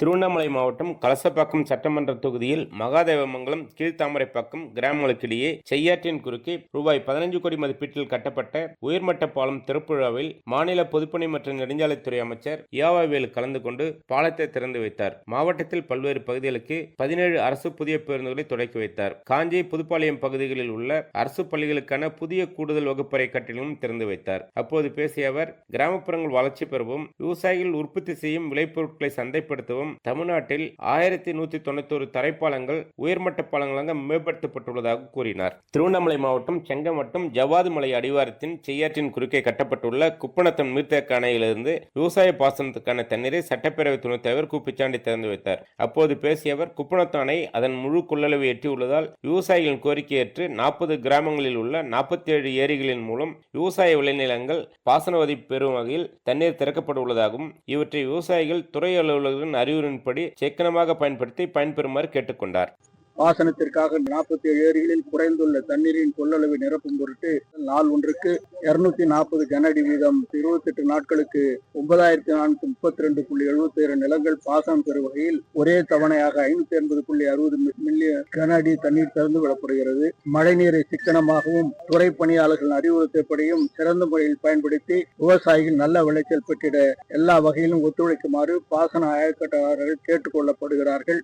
திருவண்ணாமலை மாவட்டம் கலசப்பாக்கம் சட்டமன்ற தொகுதியில் மகாதேவமங்கலம் கீழ்த்தாமரைப்பாக்கம் கிராமங்களுக்கிடையே செய்யாற்றின் குறுக்கே ரூபாய் பதினஞ்சு கோடி மதிப்பீட்டில் கட்டப்பட்ட உயர்மட்ட பாலம் திருப்புவிழாவில் மாநில பொதுப்பணி மற்றும் நெடுஞ்சாலைத்துறை அமைச்சர் ஏவாவேலு கலந்து கொண்டு பாலத்தை திறந்து வைத்தார். மாவட்டத்தில் பல்வேறு பகுதிகளுக்கு பதினேழு அரசு புதிய பேருந்துகளை தொடக்கி வைத்தார். காஞ்சி புதுப்பாளையம் பகுதிகளில் உள்ள அரசு பள்ளிகளுக்கான புதிய கூடுதல் வகுப்பறை கட்டிலும் திறந்து வைத்தார். அப்போது பேசிய அவர் கிராமப்புறங்கள் வளர்ச்சி பெறவும் விவசாயிகள் உற்பத்தி செய்யும் விளைபொருட்களை சந்தைப்படுத்தவும் தமிழ்நாட்டில் ஆயிரத்தி நூத்தி தொண்ணூத்தொரு தரைப்பாலங்கள் உயர்மட்ட பாலங்களாக மேம்படுத்தப்பட்டுள்ளதாக கூறினார். திருவண்ணாமலை மாவட்டம் செங்கமட்டம் ஜவாது மலை அடிவாரத்தின் செய்யாற்றின் குறுக்கே கட்டப்பட்டுள்ள குப்பணத்தம் நீர்த்தேக்க அணையிலிருந்து விவசாய பாசனத்துக்கான தண்ணீரை சட்டப்பேரவை துணைத் தலைவர் கு. பிச்சாண்டி திறந்து வைத்தார். அப்போது பேசிய அவர் அணை அதன் முழு கொள்ளளவை எட்டியுள்ளதால் விவசாயிகளின் கோரிக்கையேற்று நாற்பது கிராமங்களில் உள்ள நாற்பத்தி ஏழு ஏரிகளின் மூலம் விவசாய விளைநிலங்கள் பாசன பெறும் வகையில் தண்ணீர் திறக்கப்பட உள்ளதாகவும் இவற்றை விவசாயிகள் துறை அலுவலர்களின் அறிவு அறிவுரையின்படி சிக்கனமாக பயன்படுத்தி பயன்பெறுமாறு கேட்டுக்கொண்டார். பாசனத்திற்காக நாற்பத்தி ஏழு ஏரிகளில் குறைந்துள்ள தண்ணீரின் கொள்ளளவை நிரப்பும் பொருட்டு நாள் ஒன்றுக்கு இருநூத்தி நாற்பது கனஅடி வீதம் இருபத்தி எட்டு நாட்களுக்கு ஒன்பதாயிரத்தி நானூத்தி முப்பத்தி ரெண்டு புள்ளி எழுபத்தி ஏழு நிலங்கள் பாசனம் பெறும் வகையில் ஒரே தவணையாக ஐநூத்தி எண்பது புள்ளி அறுபது மில்லியன் கனஅடி தண்ணீர் திறந்து விடப்படுகிறது. மழைநீரை சிக்கனமாகவும் துறை பணியாளர்கள் அறிவுறுத்தப்படியும் சிறந்த முறையில் பயன்படுத்தி விவசாயிகள் நல்ல விளைச்சல் பெற்றிட எல்லா வகையிலும் ஒத்துழைக்குமாறு பாசன ஆயக்கட்டாளர்கள் கேட்டுக் கொள்ளப்படுகிறார்கள்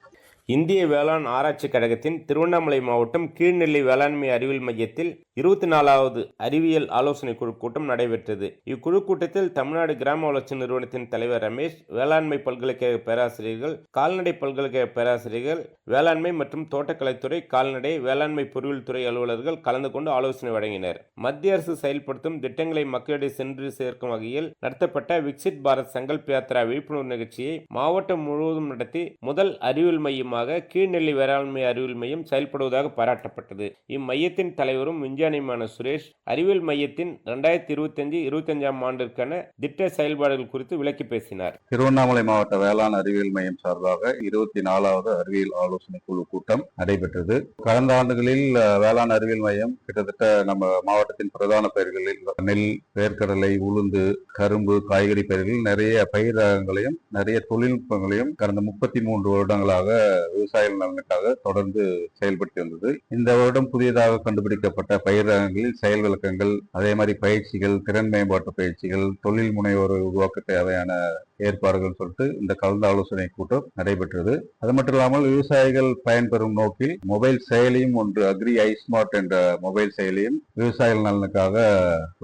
இந்திய வேளாண் ஆராய்ச்சி கழகத்தின் திருவண்ணாமலை மாவட்டம் கீழ்நெல்லி வேளாண்மை அறிவியல் மையத்தில் இருபத்தி நாலாவது அறிவியல் ஆலோசனை குழு கூட்டம் நடைபெற்றது. இக்குழு கூட்டத்தில் தமிழ்நாடு கிராம வளர்ச்சி நிறுவனத்தின் தலைவர் ரமேஷ் வேளாண்மை பல்கலைக்கழக பேராசிரியர்கள் கால்நடை பல்கலைக்கழக பேராசிரியர்கள் வேளாண்மை மற்றும் தோட்டக்கலைத்துறை கால்நடை வேளாண்மை பொறியியல் துறை அலுவலர்கள் கலந்து கொண்டு ஆலோசனை வழங்கினர். மத்திய அரசு செயல்படுத்தும் திட்டங்களை மக்களிடையே சென்று சேர்க்கும் வகையில் நடத்தப்பட்ட விக்சிட் பாரத் சங்கல்ப் யாத்ரா விழிப்புணர்வு நிகழ்ச்சியை மாவட்டம் முழுவதும் நடத்தி முதல் அறிவியல் மையம் மையமாக கீழ்நெல்லி வேளாண்மை அறிவியல் மையம் செயல்படுவதாக பாராட்டப்பட்டது. இம்மையத்தின் தலைவரும் விஞ்ஞானியுமான சுரேஷ் அறிவியல் மையத்தின் இரண்டாயிரத்தி இருபத்தஞ்சு இருபத்தஞ்சாம் ஆண்டிற்கான திட்ட செயல்பாடுகள் குறித்து விளக்கி பேசினார். திருவண்ணாமலை மாவட்ட வேளாண் அறிவியல் மையம் சார்பாக இருபத்தி நாலாவது அறிவியல் ஆலோசனை குழு கூட்டம் நடைபெற்றது. கடந்த ஆண்டுகளில் வேளாண் அறிவியல் மையம் கிட்டத்தட்ட நம்ம மாவட்டத்தின் பிரதான பயிர்களில் நெல் வேர்க்கடலை உளுந்து கரும்பு காய்கறி பயிர்கள் நிறைய பயிர் ரகங்களையும் நிறைய தொழில்நுட்பங்களையும் கடந்த முப்பத்தி மூன்று வருடங்களாக விவசாயிகள் நலனுக்காக தொடர்ந்து செயல்படுத்தி வந்தது. இந்த வருடம் புதியதாக கண்டுபிடிக்கப்பட்ட பயிர் ரகங்களில் செயல் விளக்கங்கள் அதே மாதிரி பயிற்சிகள் திறன் மேம்பாட்டு பயிற்சிகள் தொழில் முனைவோர் உருவாக்க தேவையான ஏற்பாடுகள் சொல்லிட்டு இந்த கலந்து ஆலோசனை கூட்டம் நடைபெற்றது. அது மட்டும் இல்லாமல் விவசாயிகள் பயன்பெறும் நோக்கில் மொபைல் செயலியும் ஒன்று அக்ரி ஐ ஸ்மார்ட் என்ற மொபைல் செயலியும் விவசாயிகள் நலனுக்காக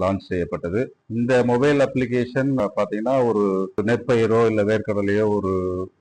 லான்ச் செய்யப்பட்டது. இந்த மொபைல் அப்ளிகேஷன் பாத்தீங்கன்னா ஒரு நெற்பயிரோ இல்ல வேர்க்கடலையோ ஒரு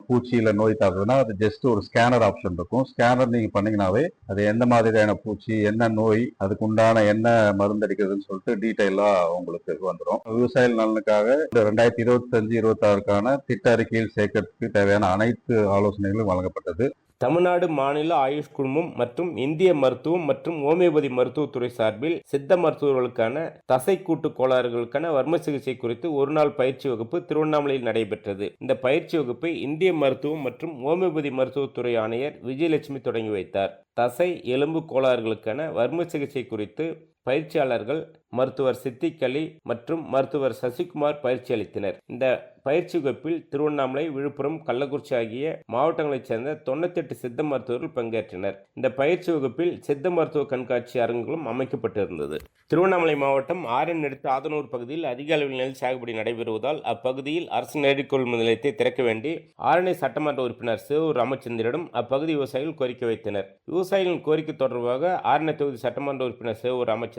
பூச்சியில நோய் தாக்குதுன்னா அது ஜஸ்ட் ஒரு ஸ்கேனர் ஆப்ஷன் இருக்கும். ஸ்கேனர் நீங்க பண்ணீங்கன்னாவே அது எந்த மாதிரியான பூச்சி என்ன நோய் அதுக்கு உண்டான என்ன மருந்து அடிக்கிறதுன்னு சொல்லிட்டு டீட்டெயிலா உங்களுக்கு வந்துடும் விவசாயிகள் நலனுக்காக இந்த ரெண்டாயிரத்தி இருபத்தி அஞ்சு அதற்கான திட்ட அறிக்கையில் சேர்க்கறதுக்கு தேவையான அனைத்து ஆலோசனைகளும் வழங்கப்பட்டது. தமிழ்நாடு மாநில ஆயுஷ் குழுமம் மற்றும் இந்திய மருத்துவம் மற்றும் ஹோமியோபதி மருத்துவத்துறை சார்பில் சித்த மருத்துவர்களுக்கான தசை கூட்டு கோளாறுகளுக்கான வர்ம சிகிச்சை குறித்து ஒரு நாள் பயிற்சி வகுப்பு திருவண்ணாமலையில் நடைபெற்றது. இந்த பயிற்சி வகுப்பை இந்திய மருத்துவம் மற்றும் ஹோமியோபதி மருத்துவத்துறை ஆணையர் விஜயலட்சுமி தொடங்கி வைத்தார். தசை எலும்பு கோளாறுகளுக்கான வர்ம சிகிச்சை குறித்து பயிற்சியாளர்கள் மருத்துவர் சித்திக்கலி மற்றும் மருத்துவர் சசிகுமார் பயிற்சி அளித்தனர். இந்த பயிற்சி வகுப்பில் திருவண்ணாமலை விழுப்புரம் கள்ளக்குறிச்சி ஆகிய மாவட்டங்களைச் சேர்ந்த தொண்ணூத்தெட்டு சித்த மருத்துவர்கள் பங்கேற்றனர். இந்த பயிற்சி வகுப்பில் சித்த மருத்துவ கண்காட்சி அரங்குகளும் அமைக்கப்பட்டிருந்தது. திருவண்ணாமலை மாவட்டம் ஆரன் எடுத்த ஆதனூர் பகுதியில் அதிக அளவில் நெல் சாகுபடி நடைபெறுவதால் அப்பகுதியில் அரசு நேரடிக்கொள் நிலையத்தை திறக்க வேண்டி ஆரணி சட்டமன்ற உறுப்பினர் சிவூர் ராமச்சந்திரனும் அப்பகுதி விவசாயிகள் கோரிக்கை வைத்தனர். விவசாயிகளின் கோரிக்கை தொடர்பாக ஆரணி தொகுதி சட்டமன்ற உறுப்பினர் சிவூர் ராமச்சந்திரன்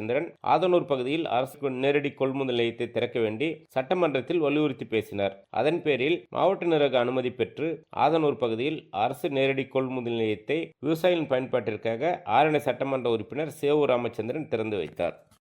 ஆதனூர் பகுதியில் அரசு நேரடி கொள்முதல் நிலையத்தை திறக்க வேண்டி சட்டமன்றத்தில் வலியுறுத்தி பேசினார். அதன் பேரில் மாவட்ட நிர்வாக அனுமதி பெற்று ஆதனூர் பகுதியில் அரசு நேரடி கொள்முதல் நிலையத்தை விவசாயிகளின் பயன்பாட்டிற்காக ஆரணி சட்டமன்ற உறுப்பினர் சேவூர் ராமச்சந்திரன் திறந்து வைத்தார்.